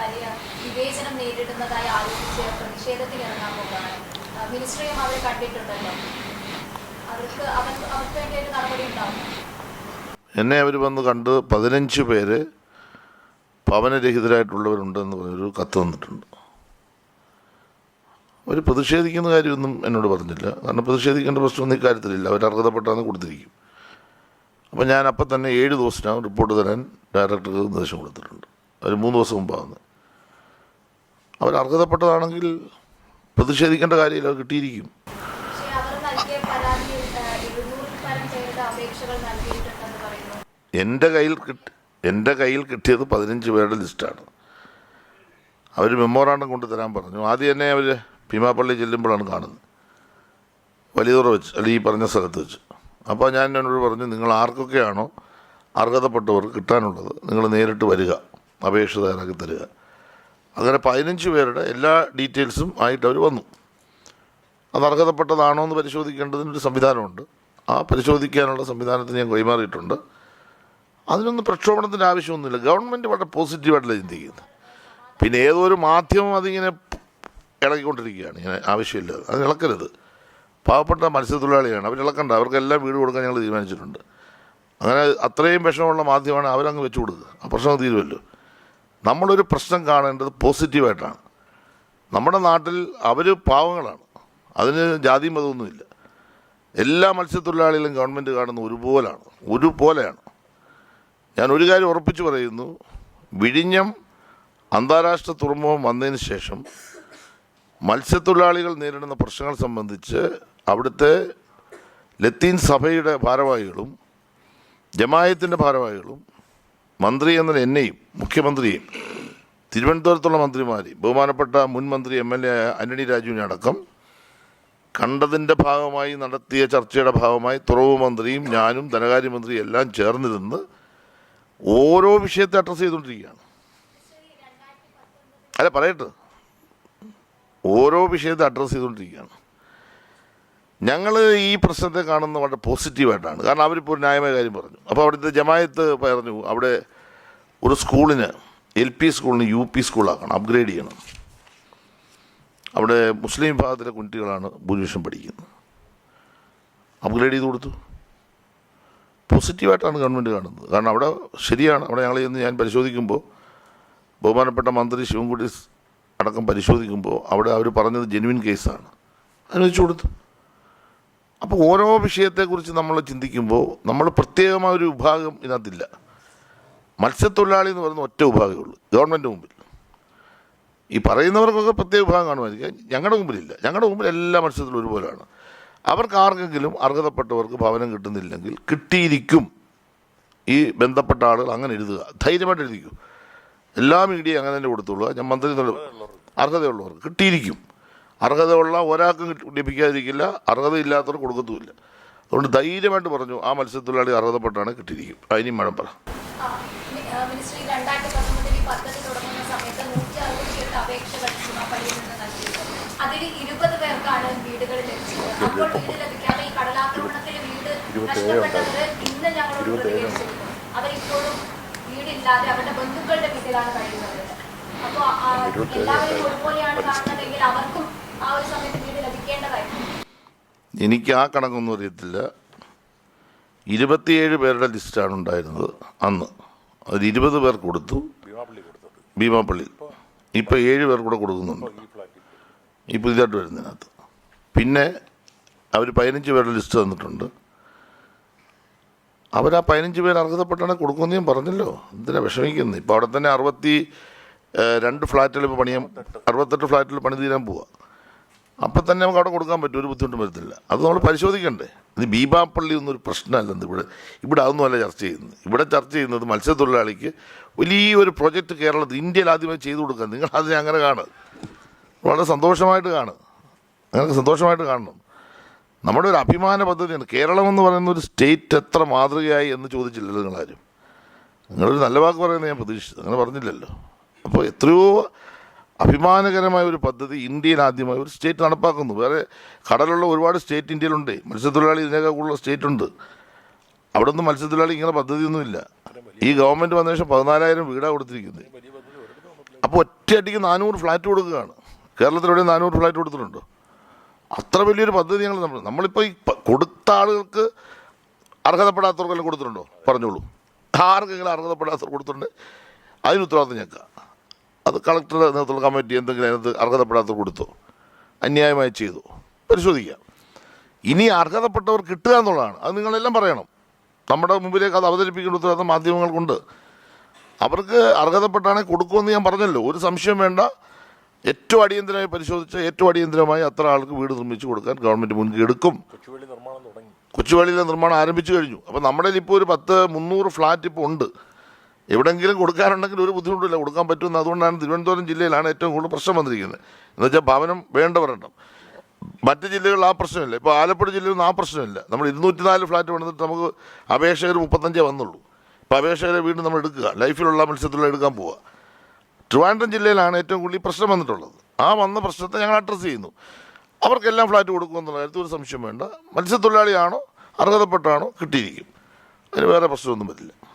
വലിയ വിവേചനം നേരിടുന്നതായി അവർ എന്നെ അവർ വന്ന് കണ്ട് പതിനഞ്ച് പേര് ഭവനരഹിതരായിട്ടുള്ളവരുണ്ടെന്ന് പറഞ്ഞൊരു കത്ത് വന്നിട്ടുണ്ട് അവർ പ്രതിഷേധിക്കുന്ന കാര്യമൊന്നും എന്നോട് പറഞ്ഞില്ല. കാരണം പ്രതിഷേധിക്കേണ്ട പ്രശ്നമൊന്നും ഇക്കാര്യത്തിലില്ല. അവർ അർഹതപ്പെട്ടാന്ന് കൊടുത്തിരിക്കും. അപ്പം ഞാൻ അപ്പം തന്നെ ഏഴ് ദിവസത്തിനകം റിപ്പോർട്ട് തരാൻ ഡയറക്ടർക്ക് നിർദ്ദേശം കൊടുത്തിട്ടുണ്ട്. അവർ മൂന്ന് ദിവസം മുമ്പാകുന്നത് അവർ അർഹതപ്പെട്ടതാണെങ്കിൽ പ്രതിഷേധിക്കേണ്ട കാര്യമില്ല അത് കിട്ടിയിരിക്കും. എന്റെ കയ്യിൽ കിട്ടി എന്റെ കയ്യിൽ കിട്ടിയത് പതിനഞ്ച് പേരുടെ ലിസ്റ്റാണ് അവർ മെമ്മോറാണ്ടം കൊണ്ടുതരാൻ പറഞ്ഞു. ആദ്യം തന്നെ അവർ ഭീമാപ്പള്ളി ചെല്ലുമ്പോഴാണ് കാണുന്നത്. വലിയതുറ വെച്ച് അല്ലെങ്കിൽ ഈ പറഞ്ഞ സ്ഥലത്ത് വെച്ച്. അപ്പോൾ ഞാൻ എന്നോട് പറഞ്ഞു നിങ്ങൾ ആർക്കൊക്കെയാണോ അർഹതപ്പെട്ടവർ കിട്ടാനുള്ളത് നിങ്ങൾ നേരിട്ട് വരിക അപേക്ഷ തയ്യാറാക്കി തരിക. അങ്ങനെ പതിനഞ്ച് പേരുടെ എല്ലാ ഡീറ്റെയിൽസും ആയിട്ട് അവർ വന്നു. അത് അർഹതപ്പെട്ടതാണോ എന്ന് പരിശോധിക്കേണ്ടതിനൊരു സംവിധാനമുണ്ട്. ആ പരിശോധിക്കാനുള്ള സംവിധാനത്തിന് ഞാൻ കൈമാറിയിട്ടുണ്ട്. അതിനൊന്നും പ്രക്ഷോഭണത്തിന്റെ ആവശ്യമൊന്നുമില്ല. ഗവൺമെന്റ് വളരെ പോസിറ്റീവായിട്ടല്ല ചിന്തിക്കുന്നത്. പിന്നെ ഏതോ ഒരു മാധ്യമം അതിങ്ങനെ ഇളകിക്കൊണ്ടിരിക്കുകയാണ്. ഇങ്ങനെ ആവശ്യമില്ല അത് ഇളക്കരുത്. പാവപ്പെട്ട മത്സ്യത്തൊഴിലാളിയാണ്. അവർ ഇളക്കണ്ട. അവർക്കെല്ലാം വീട് കൊടുക്കാൻ ഞങ്ങൾ തീരുമാനിച്ചിട്ടുണ്ട്. അങ്ങനെ അത്രയും വിഷമമുള്ള മാധ്യമമാണ് അവരങ്ങ് വെച്ചു കൊടുക്കുക. ആ പ്രശ്നം തീരുമല്ലോ. നമ്മളൊരു പ്രശ്നം കാണേണ്ടത് പോസിറ്റീവായിട്ടാണ്. നമ്മുടെ നാട്ടിൽ അവർ പാവങ്ങളാണ്. അതിന് ജാതി മതമൊന്നുമില്ല എല്ലാ മത്സ്യത്തൊഴിലാളികളും ഗവൺമെന്റ് കാണുന്ന ഒരുപോലാണ്. ഒരുപോലെയാണ്. ഞാൻ ഒരു കാര്യം ഉറപ്പിച്ചു പറയുന്നു. വിഴിഞ്ഞം അന്താരാഷ്ട്ര തുറമുഖം വന്നതിന് ശേഷം മത്സ്യത്തൊഴിലാളികൾ നേരിടുന്ന പ്രശ്നങ്ങൾ സംബന്ധിച്ച് അവിടുത്തെ ലത്തീൻ സഭയുടെ ഭാരവാഹികളും ജമായത്തിന്റെ ഭാരവാഹികളും മന്ത്രി എന്ന എന്നെയും മുഖ്യമന്ത്രിയും തിരുവനന്തപുരത്തുള്ള മന്ത്രിമാരെയും ബഹുമാനപ്പെട്ട മുൻ മന്ത്രി എം എൽ എ ആന്റണി രാജുവിനെ അടക്കം കണ്ടതിന്റെ ഭാഗമായി നടത്തിയ ചർച്ചയുടെ ഭാഗമായി തുറവ് മന്ത്രിയും ഞാനും ധനകാര്യമന്ത്രിയും എല്ലാം ചേർന്നിരുന്ന് ഓരോ വിഷയത്തെ അഡ്രസ്സ് ചെയ്തുകൊണ്ടിരിക്കുകയാണ്. അല്ല പറയട്ടെ. ഓരോ വിഷയത്തെ അഡ്രസ്സ് ചെയ്തുകൊണ്ടിരിക്കുകയാണ്. ഞങ്ങൾ ഈ പ്രശ്നത്തെ കാണുന്നത് വളരെ പോസിറ്റീവായിട്ടാണ്. കാരണം അവരിപ്പോൾ ഒരു ന്യായമായ കാര്യം പറഞ്ഞു. അപ്പോൾ അവിടുത്തെ ജമായത്ത് പറഞ്ഞു അവിടെ ഒരു സ്കൂളിന് എൽ പി സ്കൂളിന് യു പി സ്കൂളാക്കണം അപ്ഗ്രേഡ് ചെയ്യണം. അവിടെ മുസ്ലിം വിഭാഗത്തിലെ കുട്ടികളാണ് ഭൂരിപക്ഷം പഠിക്കുന്നത്. അപ്ഗ്രേഡ് ചെയ്ത് കൊടുത്തു. പോസിറ്റീവായിട്ടാണ് ഗവൺമെന്റ് കാണുന്നത്. കാരണം അവിടെ ശരിയാണ് അവിടെ ഞങ്ങൾ ഇന്ന് ഞാൻ പരിശോധിക്കുമ്പോൾ ബഹുമാനപ്പെട്ട മന്ത്രി ശിവൻകുട്ടി അടക്കം പരിശോധിക്കുമ്പോൾ അവിടെ അവർ പറഞ്ഞത് ജെനുവിൻ കേസാണ് അനുവദിച്ചു കൊടുത്തു. അപ്പോൾ ഓരോ വിഷയത്തെക്കുറിച്ച് നമ്മൾ ചിന്തിക്കുമ്പോൾ നമ്മൾ പ്രത്യേകമായ ഒരു വിഭാഗം ഇതിനകത്തില്ല. മത്സ്യത്തൊഴിലാളി എന്ന് പറയുന്ന ഒറ്റ വിഭാഗമേ ഉള്ളൂ. ഗവൺമെന്റ് മുമ്പിൽ. ഈ പറയുന്നവർക്കൊക്കെ പ്രത്യേക വിഭാഗം കാണുമായിരിക്കും. ഞങ്ങളുടെ മുമ്പിലില്ല. ഞങ്ങളുടെ മുമ്പിൽ എല്ലാ മത്സ്യത്തിലും ഒരുപോലെയാണ്. അവർക്ക് ആർക്കെങ്കിലും അർഹതപ്പെട്ടവർക്ക് ഭവനം കിട്ടുന്നില്ലെങ്കിൽ കിട്ടിയിരിക്കും. ഈ ബന്ധപ്പെട്ട ആളുകൾ അങ്ങനെ എഴുതുക. ധൈര്യമായിട്ട് എഴുതിക്കൂ. എല്ലാ മീഡിയയും അങ്ങനെ തന്നെ കൊടുത്തുള്ളൂ ഞാൻ മന്ത്രി അർഹതയുള്ളവർക്ക് കിട്ടിയിരിക്കും. അർഹതയുള്ള ഒരാൾക്കും ലഭിക്കാതിരിക്കില്ല അർഹതയില്ലാത്തവർക്ക് കൊടുക്കത്തുമില്ല. അതുകൊണ്ട് ധൈര്യമായിട്ട് പറഞ്ഞു ആ മത്സ്യത്തൊഴിലാളി അർഹതപ്പെട്ടാണ് കിട്ടിയിരിക്കും. അതിനും മഴ പറ. ആ, ഇരുപത്തേഴ് അവരിപ്പോഴും വീടില്ലാതെ അവരുടെ ബന്ധുക്കളുടെ വീട്ടിലാണ് കഴിയുന്നത്. അപ്പോൾ എല്ലാവരും ഒരുപോലെയാണ് കാണുന്നതെങ്കിൽ അവർക്കും ആ ഒരു സമയത്ത് വീട് ലഭിക്കേണ്ടതായിരുന്നു എനിക്ക് ആ കണക്കൊന്നും അറിയത്തില്ല. ഇരുപത്തിയേഴ് പേരുടെ ലിസ്റ്റാണ് ഉണ്ടായിരുന്നത് അന്ന്. അതിൽ ഇരുപത് പേർ കൊടുത്തു. ഭീമാപ്പള്ളി ഇപ്പോൾ ഏഴ് പേർ കൂടെ കൊടുക്കുന്നുണ്ട്. ഈ പുതിയതായിട്ട് വരുന്നതിനകത്ത് പിന്നെ അവർ പതിനഞ്ച് പേരുടെ ലിസ്റ്റ് തന്നിട്ടുണ്ട്. അവർ ആ പതിനഞ്ച് പേർ അർഹതപ്പെട്ടാണ് കൊടുക്കുമെന്ന് ഞാൻ പറഞ്ഞല്ലോ. എന്തിനാ വിഷമിക്കുന്നത് ഇപ്പോൾ അവിടെ തന്നെ അറുപത്തി രണ്ട് ഫ്ലാറ്റുകൾ ഇപ്പോൾ പണിയാൻ അറുപത്തെട്ട്. ഫ്ലാറ്റിൽ പണി തീരാൻ പോവുക അപ്പം തന്നെ നമുക്ക് അവിടെ കൊടുക്കാൻ പറ്റും. ഒരു ബുദ്ധിമുട്ടും വരത്തില്ല. അത് നമ്മൾ പരിശോധിക്കണ്ടേ? ഇത് ബീബാപ്പള്ളി പ്രശ്നമല്ല പ്രശ്നമല്ലെന്ന് ഇവിടെ. ഇവിടെ അതൊന്നുമല്ല ചർച്ച ചെയ്യുന്നത്. ഇവിടെ ചർച്ച ചെയ്യുന്നത് മത്സ്യത്തൊഴിലാളിക്ക് വലിയൊരു പ്രൊജക്റ്റ് കേരളത്തിൽ ഇന്ത്യയിൽ ആദ്യമായി ചെയ്തു കൊടുക്കാൻ. നിങ്ങൾ അതിനെ അങ്ങനെ കാണുക. വളരെ സന്തോഷമായിട്ട് കാണുക. അങ്ങനെ സന്തോഷമായിട്ട് കാണണം. നമ്മുടെ ഒരു അഭിമാന പദ്ധതിയാണ്. കേരളം എന്ന് പറയുന്ന ഒരു സ്റ്റേറ്റ് എത്ര മാതൃകയായി എന്ന് ചോദിച്ചില്ലല്ലോ നിങ്ങളാരും. നിങ്ങളൊരു നല്ല വാക്ക് പറയുന്നത് ഞാൻ പ്രതീക്ഷിച്ചു. അങ്ങനെ പറഞ്ഞില്ലല്ലോ. അപ്പോൾ എത്രയോ അഭിമാനകരമായ ഒരു പദ്ധതി ഇന്ത്യയിൽ ആദ്യമായി ഒരു സ്റ്റേറ്റ് നടപ്പാക്കുന്നു. വേറെ കടലുള്ള ഒരുപാട് സ്റ്റേറ്റ് ഇന്ത്യയിലുണ്ട്. മത്സ്യത്തൊഴിലാളി ഇതിനേക്കാൾ കൂടുതൽ സ്റ്റേറ്റ് ഉണ്ട് അവിടെ ഒന്നും മത്സ്യത്തൊഴിലാളി ഇങ്ങനെ പദ്ധതിയൊന്നുമില്ല. ഈ ഗവൺമെന്റ് വന്ന ശേഷം പതിനാലായിരം വീടാണ് കൊടുത്തിരിക്കുന്നത്. അപ്പോൾ ഒറ്റയടിക്ക് നാനൂറ് ഫ്ലാറ്റ് കൊടുക്കുകയാണ്. കേരളത്തിലൂടെ നാനൂറ് ഫ്ലാറ്റ് കൊടുത്തിട്ടുണ്ടോ? അത്ര വലിയൊരു പദ്ധതി ഞങ്ങൾ നമ്മൾ നമ്മളിപ്പോൾ ഈ കൊടുത്ത ആളുകൾക്ക് അർഹതപ്പെടാത്തവർക്കെല്ലാം കൊടുത്തിട്ടുണ്ടോ? പറഞ്ഞോളൂ. ആർക്കെങ്കിലും അർഹതപ്പെടാത്തവർ കൊടുത്തിട്ടുണ്ട്. അതിന് ഉത്തരവാദിത്തം ഞങ്ങൾക്ക്. അത് കളക്ടറുടെ നേതൃത്വ കമ്മിറ്റി എന്തെങ്കിലും അതിനകത്ത് അർഹതപ്പെടാത്ത കൊടുത്തു? അന്യായമായി ചെയ്തു? പരിശോധിക്കാം. ഇനി അർഹതപ്പെട്ടവർ കിട്ടുക എന്നുള്ളതാണ്. അത് നിങ്ങളെല്ലാം പറയണം. നമ്മുടെ മുമ്പിലേക്ക് അത് അവതരിപ്പിക്കേണ്ട ഉത്തരവാദിത്തം മാധ്യമങ്ങൾക്കുണ്ട്. അവർക്ക് അർഹതപ്പെട്ടാണെങ്കിൽ കൊടുക്കുമെന്ന് ഞാൻ പറഞ്ഞല്ലോ. ഒരു സംശയം വേണ്ട. ഏറ്റവും അടിയന്തരമായി പരിശോധിച്ച് ഏറ്റവും അടിയന്തരമായി അത്ര ആൾക്ക് വീട് നിർമ്മിച്ചു കൊടുക്കാൻ ഗവൺമെന്റ് മുൻകൈ എടുക്കും. കൊച്ചുവേളി നിർമ്മാണം തുടങ്ങി. കൊച്ചുവേളിയിലെ നിർമ്മാണം ആരംഭിച്ചു കഴിഞ്ഞു. അപ്പോൾ നമ്മുടെ ഇപ്പോൾ ഒരു പത്ത് മുന്നൂറ് ഫ്ലാറ്റ് ഇപ്പോൾ ഉണ്ട്. എവിടെയെങ്കിലും കൊടുക്കാനുണ്ടെങ്കിൽ ഒരു ബുദ്ധിമുട്ടില്ല കൊടുക്കാൻ പറ്റുമെന്ന് അതുകൊണ്ടാണ് തിരുവനന്തപുരം ജില്ലയിലാണ് ഏറ്റവും കൂടുതൽ പ്രശ്നം വന്നിരിക്കുന്നത്. എന്ന് വെച്ചാൽ ഭവനം വേണ്ടവരെണ്ണം മറ്റ് ജില്ലകളിൽ ആ പ്രശ്നമില്ല. ഇപ്പോൾ ആലപ്പുഴ ജില്ലയിൽ ആ പ്രശ്നമില്ല. നമ്മൾ ഇരുന്നൂറ്റി നാല് ഫ്ലാറ്റ് വന്നിട്ട് നമുക്ക് അപേക്ഷകർ മുപ്പത്തഞ്ചേ വന്നുള്ളൂ. ഇപ്പോൾ അപേക്ഷകരെ വീണ്ടും നമ്മൾ എടുക്കുക. ലൈഫിലുള്ള മത്സ്യത്തിലുള്ള എടുക്കാൻ പോവുക. ട്രിവാൻഡ്രം ജില്ലയിലാണ് ഏറ്റവും കൂടുതൽ പ്രശ്നം വന്നിട്ടുള്ളത്. ആ വന്ന പ്രശ്നത്തെ ഞങ്ങൾ അഡ്രസ്സ് ചെയ്യുന്നു. അവർക്കെല്ലാം ഫ്ലാറ്റ് കൊടുക്കുമെന്നുള്ള കാര്യത്തിൽ ഒരു സംശയം വേണ്ട. മത്സ്യത്തൊഴിലാളിയാണോ അർഹതപ്പെട്ടാണോ കിട്ടിയിരിക്കും. അതിന് വേറെ പ്രശ്നമൊന്നും വരില്ല.